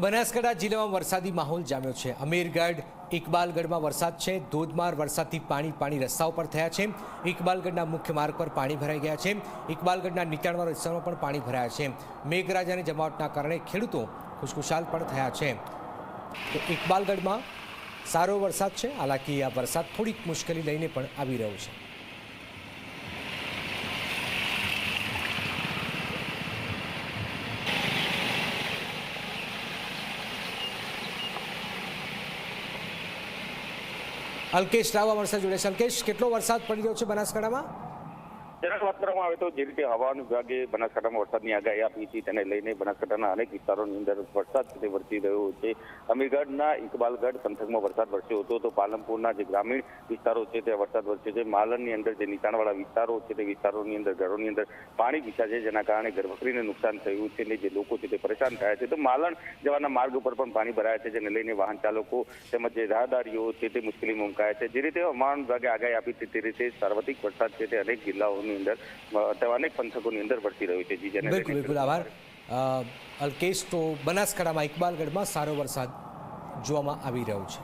બનાસકાંઠા જિલ્લામાં વરસાદી માહોલ જામ્યો છે. અમીરગઢ, ઇકબાલગઢમાં વરસાદ છે. ધોધમાર વરસાદથી પાણી પાણી રસ્તાઓ પર થયા છે. ઇકબાલગઢના મુખ્ય માર્ગ પર પાણી ભરાઈ ગયા છે. ઇકબાલગઢના નીચાણવાળા વિસ્તારમાં પણ પાણી ભરાયા છે. મેઘરાજાની જમાવટના કારણે ખેડૂતો ખુશખુશાલ પણ થયા છે. તો ઇકબાલગઢમાં સારો વરસાદ છે. હાલાકી આ વરસાદ થોડીક મુશ્કેલી લઈને પણ આવી રહ્યો છે. અલ્કેશ રાવા વરસાદ જોડે છે. અલ્કેશ કેટલો વરસાદ પડી રહ્યો છે બનાસકાંઠામાં? જરાક વાત કરવામાં આવે તો જે રીતે હવામાન વિભાગે બનાસકાંઠામાં વરસાદની આગાહી આપી હતી તેને લઈને બનાસકાંઠાના અનેક વિસ્તારોની અંદર વરસાદ તે વરસી રહ્યો છે. અમીરગઢના ઇકબાલગઢ પંથકમાં વરસાદ વરસ્યો હતો તો પાલનપુરના જે ગ્રામીણ વિસ્તારો છે, ત્યાં વરસાદ વરસ્યો છે. માલણની અંદર જે નીચાણવાળા વિસ્તારો છે, તે વિસ્તારોની અંદર, ઘરોની અંદર પાણી ઘૂસ્યા છે, જેના કારણે ઘરવખરીને નુકસાન થયું છે અને જે લોકો છે તે પરેશાન થયા છે. તો માલણ જવાના માર્ગ ઉપર પણ પાણી ભરાયા છે, જેને લઈને વાહન ચાલકો તેમજ જે રાહદારીઓ છે તે મુશ્કેલીમાં મુકાયા છે. જે રીતે હવામાન વિભાગે આગાહી આપી હતી તે રીતે સાર્વત્રિક વરસાદ છે તે અનેક જિલ્લાઓની અંદર અ, અનેક પંથકોની અંદર વરસી રહ્યું છે જી જેને બિલકુલ બિલકુલ આભાર. અલ્કેશ તો બનાસકાંઠામાં ઇકબાલગઢમાં સારો વરસાદ જોવામાં આવી રહ્યો છે.